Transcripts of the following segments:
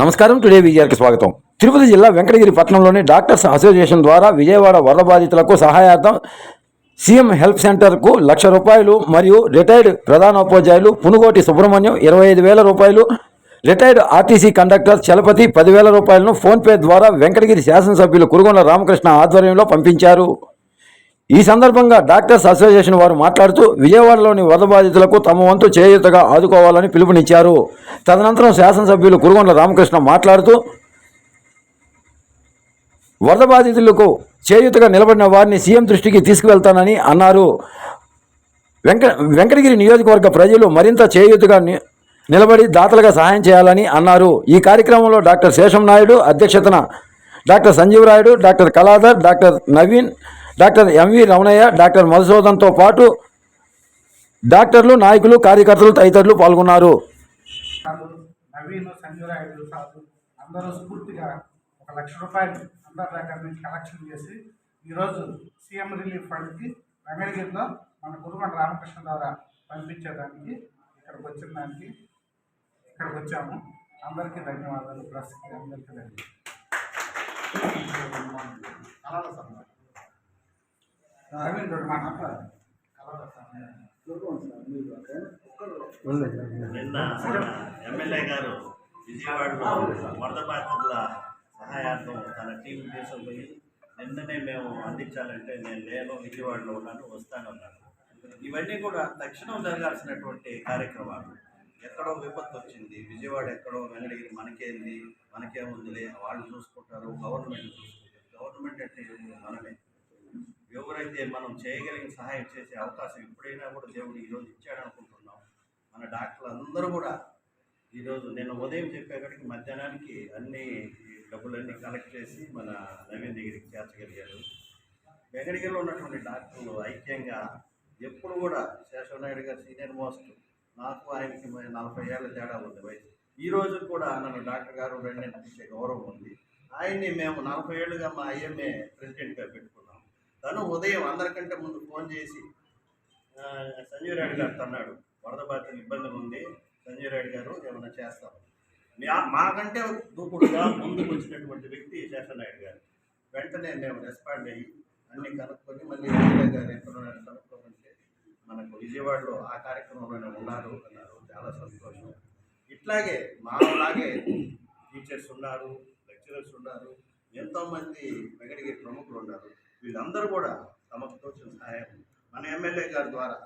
నమస్కారం టుడే విజయానికి స్వాగతం. తిరుపతి జిల్లా వెంకటగిరి పట్టణంలోని డాక్టర్స్ అసోసియేషన్ ద్వారా విజయవాడ వరద బాధితులకు సహాయార్థం సీఎం హెల్ప్ సెంటర్కు లక్ష రూపాయలు మరియు రిటైర్డ్ ప్రధానోపాధ్యాయులు పునుగోటి సుబ్రహ్మణ్యం ఇరవై ఐదు వేల రూపాయలు రిటైర్డ్ ఆర్టీసీ కండక్టర్ చలపతి పదివేల రూపాయలను ఫోన్పే ద్వారా వెంకటగిరి శాసనసభ్యులు కురుగొండ రామకృష్ణ ఆధ్వర్యంలో పంపించారు. ఈ సందర్భంగా డాక్టర్స్ అసోసియేషన్ వారు మాట్లాడుతూ విజయవాడలోని వరద బాధితులకు తమ వంతు చేయూతగా ఆదుకోవాలని పిలుపునిచ్చారు. తదనంతరం శాసనసభ్యులు కురుగొండ రామకృష్ణ మాట్లాడుతూ వరద బాధితులకు చేయూతగా నిలబడిన వారిని సీఎం దృష్టికి తీసుకువెళ్తానని అన్నారు. వెంక వెంకటగిరి నియోజకవర్గ ప్రజలు మరింత చేయూతగా ని- నిలబడి దాతలుగా సహాయం చేయాలని అన్నారు. ఈ కార్యక్రమంలో డాక్టర్ శేషం నాయుడు అధ్యక్షతన doctor Sanjeev Rayudu doctor Kaladhar doctor Naveen doctor MV Ramanaiah doctor మధుసూదన్తో పాటు డాక్టర్లు నాయకులు కార్యకర్తలు తదితరులు పాల్గొన్నారు. సారు నవీన్ సంజయరాయుడు అందరూ స్ఫూర్తిగా ఒక లక్ష రూపాయలు అందరి దగ్గర నుంచి కలెక్షన్ చేసి ఈరోజు సీఎం రిలీఫ్ ఫండ్కి వెంకటగిరిలో మన గురుగొండ రామకృష్ణ ద్వారా పంపించేదానికి ఇక్కడికి వచ్చిన దానికి ఇక్కడికి వచ్చాము. అందరికీ ధన్యవాదాలు. ప్రెస్కి అందరికీ ధన్యవాదాలు. రెండు నిన్న ఎమ్మెల్యే గారు విజయవాడలో వరద బాధితుల సహాయార్థం తన టీం తీసుకుపోయి నిన్ననే మేము అందించాలంటే నేను లేను విజయవాడలో ఉన్నాను వస్తానన్నాను ఇవన్నీ కూడా తక్షణం జరగాల్సినటువంటి కార్యక్రమాలు. ఎక్కడో విపత్తు వచ్చింది. విజయవాడ ఎక్కడో వెంగళగిరి మనకేంది మనకేముందిలే వాళ్ళు చూసుకుంటారు గవర్నమెంట్ చూసుకుంటారు గవర్నమెంట్ అంటే మనమే ఏదైతే మనం చేయగలిగిన సహాయం చేసే అవకాశం ఎప్పుడైనా కూడా దేవుడు ఈరోజు ఇచ్చాడు అనుకుంటున్నాం. మన డాక్టర్లు అందరూ కూడా ఈరోజు నేను ఉదయం చెప్పేకాడికి మధ్యాహ్నానికి అన్ని డబ్బులన్నీ కలెక్ట్ చేసి మన నవీన్ దగ్గరికి చేర్చగలిగారు. వెంకటగిరిలో ఉన్నటువంటి డాక్టర్లు ఐక్యంగా ఎప్పుడు కూడా శేషవనాయుడు గారు సీనియర్ మోస్ట్ నాకు ఆయనకి నలభై ఏళ్ళ తేడా ఉంది వయసు ఈ రోజు కూడా నన్ను డాక్టర్ గారు రెండు గౌరవం ఉంది. ఆయన్ని మేము నలభై ఏళ్ళుగా మా ఐఎంఏ ప్రెసిడెంట్గా పెట్టుకున్నాం. తను ఉదయం అందరికంటే ముందు ఫోన్ చేసి సంజీవ్ సంజయ్ రెడ్డి గారు అన్నాడు వరద బాధితులు ఇబ్బంది ఉంది. సంజయ్ రెడ్డి గారు ఏమైనా చేస్తాం మాకంటే దూకుడుగా ముందుకు వచ్చినటువంటి వ్యక్తి శేషనాయుడు గారు. వెంటనే మేము రెస్పాండ్ అయ్యి అన్ని కనుక్కొని మళ్ళీ ఎమ్మెల్యే గారు ఎక్కడ కనుక్కోమంటే మనకు విజయవాడలో ఆ కార్యక్రమంలోనే ఉన్నారు అన్నారు. చాలా సంతోషం. ఇట్లాగే మాలాగే టీచర్స్ ఉన్నారు లెక్చరర్స్ ఉన్నారు. ఎంతోమంది వెంకటగిరి ప్రముఖులు ఉన్నారు. వీళ్ళందరూ కూడా తమకు తోచిన సహాయం మన ఎమ్మెల్యే గారి ద్వారా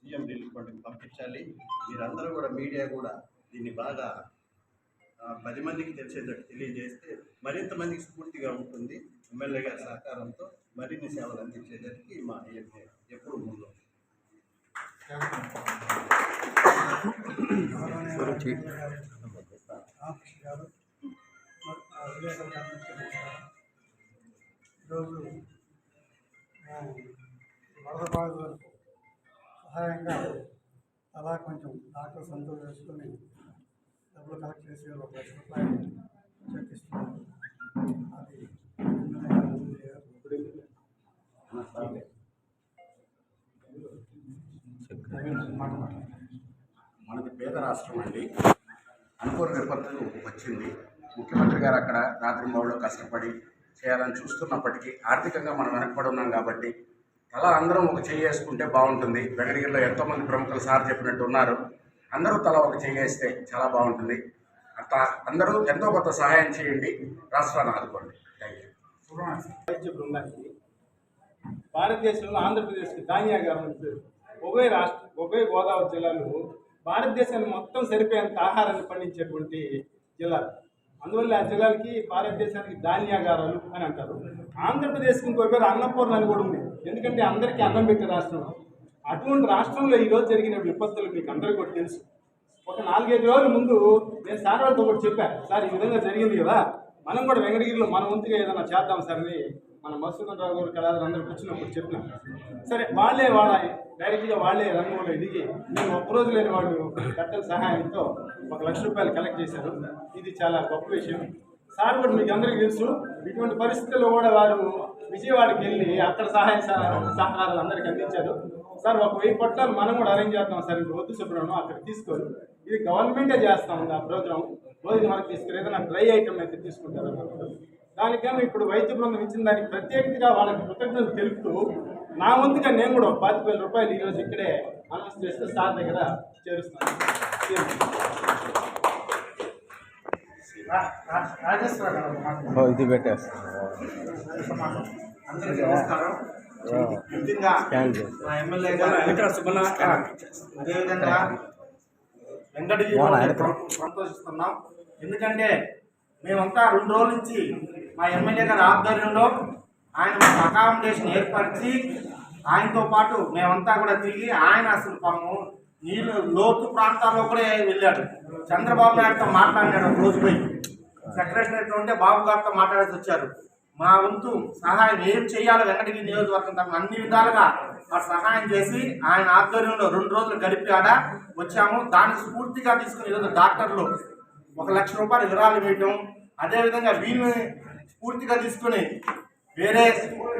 సీఎం రిలీఫ్ ఫండ్కి పంపించాలి. మీరందరూ కూడా మీడియా కూడా దీన్ని బాగా పది మందికి తెలిసేటట్టు తెలియజేస్తే మరింత మందికి స్ఫూర్తిగా ఉంటుంది. ఎమ్మెల్యే గారి సహకారంతో మరిన్ని సేవలు అందించేదానికి మా ఎమ్మెల్యే ఎప్పుడు ముందు. గారు ఈరోజు వరద బాధితులకు సహాయంగా అలా కొంచెం డాక్టర్ సంతోషం చేసుకొని డబ్బులు కలెక్ట్ చేసి ఒక లక్ష రూపాయలు చెల్లిస్తున్నాం అది మనది పేద రాష్ట్రం అండి. అనుకోని విపత్తు వచ్చింది. ముఖ్యమంత్రి గారు అక్కడ రాత్రి మౌళ్ళు కష్టపడి చేయాలని చూస్తున్నప్పటికీ ఆర్థికంగా మనం వెనకబడి ఉన్నాం కాబట్టి తలా అందరం ఒక చేయి వేసుకుంటే బాగుంటుంది. వెంకటగిరిలో ఎంతోమంది ప్రముఖులు సార్ చెప్పినట్టు ఉన్నారు. అందరూ తల ఒక చేయి వేస్తే చాలా బాగుంటుంది. అట్లా అందరూ ఎంతో కొంత సహాయం చేయండి. రాష్ట్రాన్ని ఆదుకోండి. థ్యాంక్ యూ బృందానికి భారతదేశంలో ఆంధ్రప్రదేశ్కి దానియా గారు ఉభయ రాష్ట్ర ఉభయ గోదావరి జిల్లాలు భారతదేశాన్ని మొత్తం సరిపోయేంత ఆహారాన్ని పండించేటువంటి జిల్లాలు. అందువల్ల ఆ జిల్లాలకి భారతదేశానికి ధాన్యాగారాలు అని అంటారు. ఆంధ్రప్రదేశ్కి ఇంకో పేరు అన్నపూర్ణ అని కూడా ఉంది. ఎందుకంటే అందరికీ అన్నం పెట్టే రాష్ట్రం. అటువంటి రాష్ట్రంలో ఈరోజు జరిగిన విపత్తులు మీకు అందరికీ కూడా తెలుసు. ఒక నాలుగైదు రోజుల ముందు నేను సార్ వాళ్ళతో ఒకటి చెప్పాను సార్ ఈ విధంగా జరిగింది కదా. మనం కూడా వెంకటగిరిలో మన వంతుగా ఏదైనా చేద్దాం సార్ అని మన మసూదన్ రావు గారు కళాదారు అందరూ కూర్చున్నప్పుడు చెప్పినాం. సరే వాళ్ళే వాళ్ళ డైరెక్ట్గా వాళ్ళే రంగంలో దిగి మేము ఒక్క రోజు లేని వాళ్ళు కట్టల సహాయంతో ఒక లక్ష రూపాయలు కలెక్ట్ చేశారు. ఇది చాలా గొప్ప విషయం. సార్ కూడా మీకు అందరికీ తెలుసు ఇటువంటి పరిస్థితుల్లో కూడా వారు విజయవాడకి వెళ్ళి అక్కడ సహాయ సహకారాలు అందరికీ అందించారు. సార్ ఒక వెయ్యి పొట్లాలు మనం కూడా అరేంజ్ చేద్దాం సార్ ఇంక వద్దు చెప్పడం అక్కడ తీసుకోరు. ఇది గవర్నమెంటే చేస్తాం ఆ ప్రోగ్రామ్ రోజు వరకు తీసుకుని ఏదైనా డ్రై ఐటమ్ అయితే తీసుకుంటారు అన్నమాట. దానికన్నా ఇప్పుడు వైద్య బృందం ఇచ్చిన దానికి ప్రత్యేకంగా వాళ్ళకి కృతజ్ఞతలు తెలుపుతూ నా వంతుగా నేను కూడా ఒక పాతిక వేల రూపాయలు ఈరోజు ఇక్కడే అనౌన్స్ చేస్తూ సార్ దగ్గర చేరుస్తాను. ఇది పెట్టేస్తా అందరికీ నమస్కారం ముఖ్యంగా మా ఎమ్మెల్యే గారు అదేవిధంగా వెంకటగిరి సంతోషిస్తున్నాం. ఎందుకంటే మేమంతా రెండు రోజుల నుంచి మా ఎమ్మెల్యే గారి ఆధ్వర్యంలో ఆయన మాకు అకామిడేషన్ ఏర్పరిచి ఆయనతో పాటు మేమంతా కూడా తిరిగి ఆయన అసలు పాము నీళ్ళు లోతు ప్రాంతాల్లో కూడా వెళ్ళాడు. చంద్రబాబు నాయుడుతో మాట్లాడినాడు ఒక రోజు పోయి. సెక్రటరీ ఉంటే బాబు గారితో మాట్లాడేసి వచ్చారు. మా వంతు సహాయం ఏం చేయాలో వెంకటగిరి నియోజకవర్గం తమ అన్ని విధాలుగా ఆ సహాయం చేసి ఆయన ఆధ్వర్యంలో రెండు రోజులు గడిపాడ వచ్చాము. దాన్ని స్ఫూర్తిగా తీసుకుని ఈరోజు డాక్టర్లు ఒక లక్ష రూపాయలు విరాళం వేయటం అదేవిధంగా వీళ్ళని స్ఫూర్తిగా తీసుకుని వేరే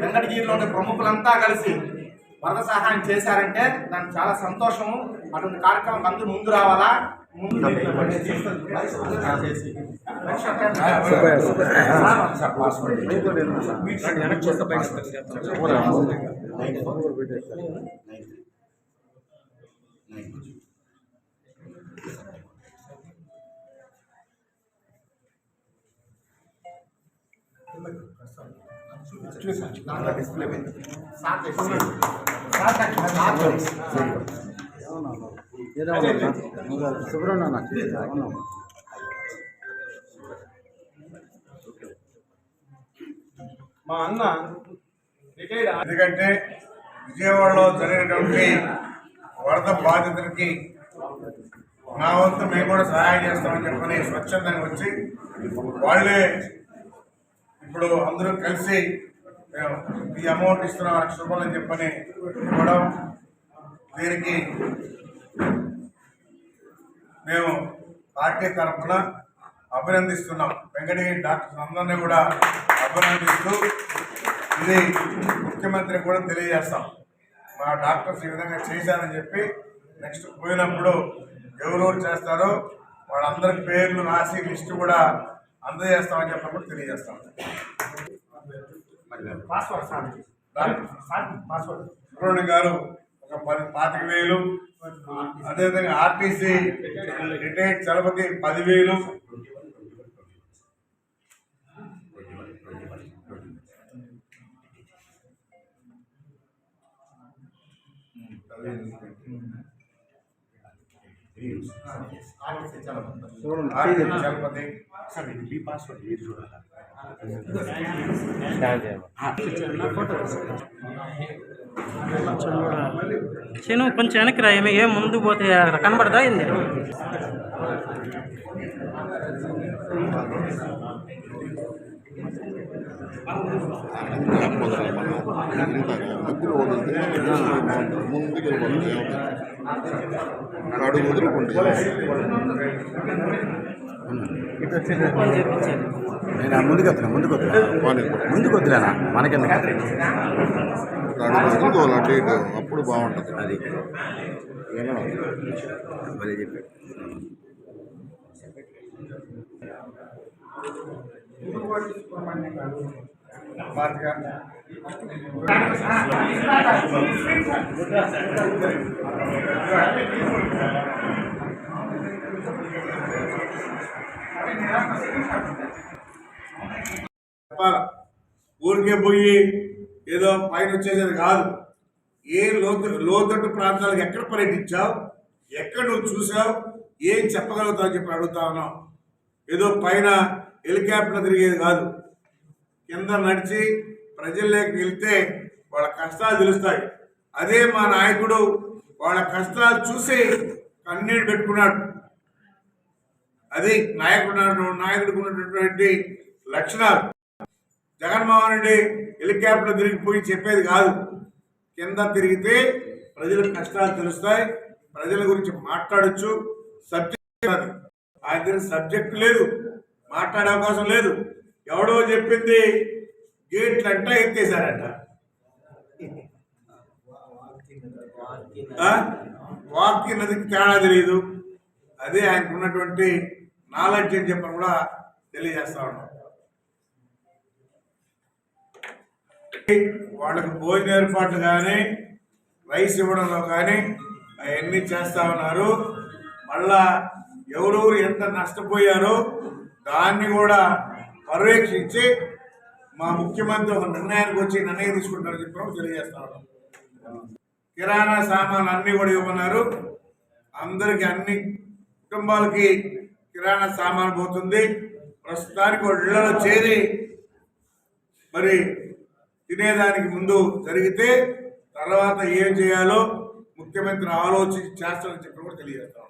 వెంకటగిరిలో ఉండే ప్రముఖులంతా కలిసి వరద సహాయం చేశారంటే దానికి చాలా సంతోషము. అటువంటి కార్యక్రమం అందరూ ముందు రావాలా? ముందు చేసి మా అన్న ఎందుకంటే విజయవాడలో జరిగినటువంటి వరద బాధితులకి నా వంతు మేము కూడా సహాయం చేస్తామని చెప్పని స్వచ్ఛందంగా వచ్చి వాళ్ళే ఇప్పుడు అందరూ కలిసి మేము ఈ అమౌంట్ ఇస్తున్నాం లక్ష రూపాయలు అని చెప్పని ఇవ్వడం దీనికి మేము పార్టీ తరఫున అభినందిస్తున్నాం. వెంకటగిరి డాక్టర్స్ అందరినీ కూడా అభినందిస్తూ ఇది ముఖ్యమంత్రికి కూడా తెలియజేస్తాం. మా డాక్టర్స్ ఈ విధంగా చేశారని చెప్పి నెక్స్ట్ పోయినప్పుడు ఎవరెవరు చేస్తారో వాళ్ళందరి పేర్లు రాసి లిస్టు కూడా అందజేస్తామని చెప్పినప్పుడు తెలియజేస్తాం పాస్వర్డ్ గారు ఒక పది పాతిక వేలు అదేవిధంగా ఆర్టీసీ రిటైర్డ్ చలపతి పదివేలు. ఆర్టీసీ చలపతి శను కొంచెం వెనక్కి రా ఏమి ఏం ముందు పోతే అక్కడ కనబడదా ఏంది మధ్యలో వదిలితే ముందుకు వెళ్ళిపోతుంది అడుగు వదులుకుంటే నేను ముందుకు వస్తున్నా ముందుకు వస్తున్నా ముందుకు వద్దులేనా మనకెందుకు? అడుగు వదులుకోవాలి అటు ఇటు అప్పుడు బాగుంటుంది అది. భలే చెప్పాడు చెప్పాలా? ఊరికే పోయి ఏదో పైన వచ్చేసేది కాదు. ఏ లోతు లోతట్టు ప్రాంతాలకు ఎక్కడ పర్యటించావు? ఎక్కడ నువ్వు చూసావు? ఏం చెప్పగలుగుతావు చెప్పి అడుగుతా ఉన్నావు. ఏదో పైన హెలికాప్టర్ తిరిగేది కాదు. కింద నడిచి ప్రజల్లోకి వెళ్తే వాళ్ళ కష్టాలు తెలుస్తాయి. అదే మా నాయకుడు వాళ్ళ కష్టాలు చూసి కన్నీళ్ళు పెట్టుకున్నాడు. అది నాయకుడు నాయకుడికి ఉన్నటువంటి లక్షణాలు. జగన్మోహన్ రెడ్డి హెలికాప్టర్ తిరిగిపోయి చెప్పేది కాదు. కింద తిరిగితే ప్రజల కష్టాలు తెలుస్తాయి. ప్రజల గురించి మాట్లాడొచ్చు. సబ్జెక్ట్ ఆయన దగ్గర సబ్జెక్ట్ లేదు. మాట్లాడే అవకాశం లేదు. ఎవడో చెప్పింది గేట్లు అంట ఎత్తేసారంట వాక్కి నదికి తేడా తెలియదు అదే ఆయనకు ఉన్నటువంటి నాలెడ్జ్ అని చెప్పని కూడా తెలియజేస్తా ఉన్నాం. వాళ్ళకు భోజన ఏర్పాట్లు కానీ రైస్ ఇవ్వడంలో కానీ అవన్నీ చేస్తా ఉన్నారు. మళ్ళా ఎవరెవరు ఎంత నష్టపోయారో దాన్ని కూడా పర్యవేక్షించి మా ముఖ్యమంత్రి ఒక నిర్ణయానికి వచ్చి నిర్ణయం తీసుకుంటారని చెప్పడం తెలియజేస్తాను కిరాణా సామాన్లు అన్నీ కూడా ఇవ్వమన్నారు. అందరికి అన్ని కుటుంబాలకి కిరాణా సామాన్ పోతుంది. ప్రస్తుతానికి ఒళ్ళలో ఇళ్ళలో చేరి మరి తినేదానికి ముందు జరిగితే తర్వాత ఏం చేయాలో ముఖ్యమంత్రి ఆలోచించి చేస్తారని చెప్పి కూడా తెలియజేస్తాం